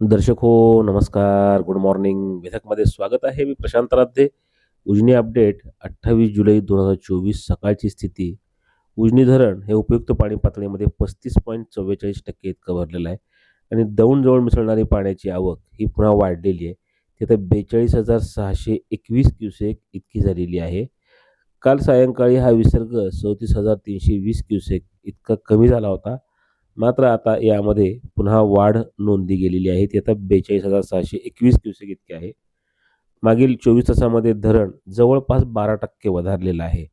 दर्शक हो नमस्कार. गुड मॉर्निंग मेधकमध्ये स्वागत आहे. मी प्रशांत राध्ये उजनी अपडेट अठ्ठावीस जुलै दोन हजार चोवीस सकाळची स्थिती. उजनी धरण हे उपयुक्त पाणी पातळीमध्ये पस्तीस पॉईंट चव्वेचाळीस टक्के इतकं भरलेलं आहे. आणि दौंडजवळ मिसळणारी पाण्याची आवक ही पुन्हा वाढलेली आहे. ती आता बेचाळीस हजार सहाशे एकवीस क्युसेक इतकी झालेली आहे. काल सायंकाळी हा विसर्ग चौतीस हजार तीनशे वीस क्युसेक इतका कमी झाला होता. मात्र आता यामध्ये पुन्हा वाढ नोंदली गेलेली आहे. ती आता बेचाळीस हजार सहाशे एकवीस क्युसेक इतकी आहे. मागील चोवीस तासामध्ये धरण जवळपास बारा टक्के वधारलेलं आहे.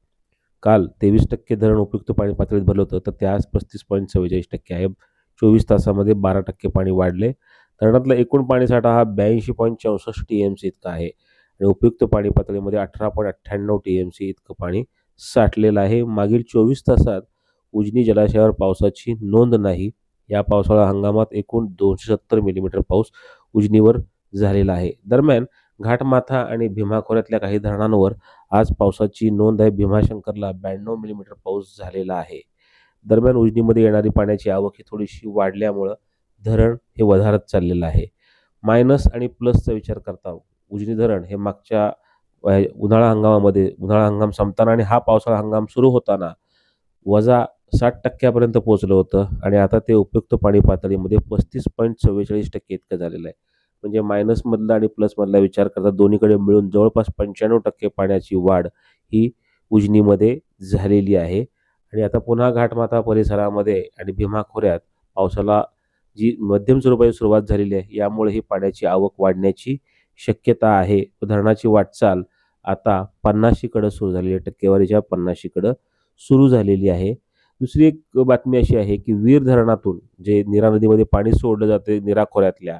काल तेवीस टक्के धरण उपयुक्त पाणी पातळीत भरलं होतं तर ते आज पस्तीस पॉईंट चव्वेचाळीस टक्के आहे. चोवीस तासामध्ये बारा टक्के पाणी वाढले. धरणातला एकूण पाणीसाठा हा ब्याऐंशी पॉईंट चौसष्ट टी एम सी इतका आहे. आणि उपयुक्त पाणी पातळीमध्ये अठरा पॉईंट अठ्ठ्याण्णव टी एम सी इतकं पाणी साठलेलं आहे. मागील चोवीस तासात उजनी जलाशयावर पावसाची नोंद नाही. या पावसाळा हंगामात एकूण दोनशे सत्तर मिलीमीटर पाऊस उजनीवर झालेला आहे. दरम्यान घाटमाथा आणि भीमा खोऱ्यातल्या काही धरणांवर आज पावसाची नोंद आहे. भीमाशंकरला ब्याण्णव मिलीमीटर पाऊस झालेला आहे. दरम्यान उजनीमध्ये येणारी पाण्याची आवक ही थोडीशी वाढल्यामुळं धरण हे वधारत चाललेलं आहे. मायनस आणि प्लसचा विचार करता उजनी धरण हे मागच्या उन्हाळा हंगामामध्ये उन्हाळा हंगाम संपताना आणि हा पावसाळा हंगाम सुरू होताना वजा साठ टक्क्यापर्यंत पोहोचलं होतं आणि आता ते उपयुक्त पाणी पातळीमध्ये पस्तीस पॉईंट चव्वेचाळीस टक्के इतकं झालेलं आहे. म्हणजे मायनसमधला आणि प्लसमधला विचार करता दोन्हीकडे मिळून जवळपास पंच्याण्णव टक्के पाण्याची वाढ ही उजनीमध्ये झालेली आहे. आणि आता पुन्हा घाटमाथा परिसरामध्ये आणि भीमा खोऱ्यात पावसाला जी मध्यम स्वरूपाची सुरुवात झालेली आहे यामुळे ही पाण्याची आवक वाढण्याची शक्यता आहे. धरणाची वाटचाल आता पन्नाशीकडं सुरू झालेली आहे टक्केवारीच्या पन्नाशीकडं सुरू झालेली आहे. दुसरी एक बातमी अशी आहे की वीर धरणातून जे नीरा नदीमध्ये पाणी सोडलं जाते नीरा खोऱ्यातल्या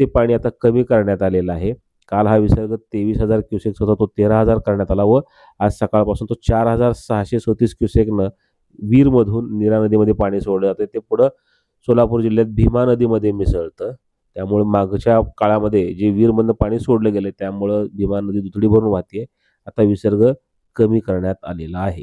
ते पाणी आता कमी करण्यात आलेलं आहे. काल हा विसर्ग तेवीस हजार क्युसेक्स होता तो तेरा हजार करण्यात आला व आज सकाळपासून तो चार हजार सहाशे सदतीस क्युसेकनं वीरमधून नीरा नदीमध्ये पाणी सोडलं जाते. ते पुढं सोलापूर जिल्ह्यात भीमा नदीमध्ये मिसळतं. त्यामुळे मागच्या काळामध्ये जे वीरमधनं पाणी सोडलं गेलं त्यामुळं भीमा नदी दुथडी भरून वाहते आता विसर्ग कमी करण्यात आलेला आहे.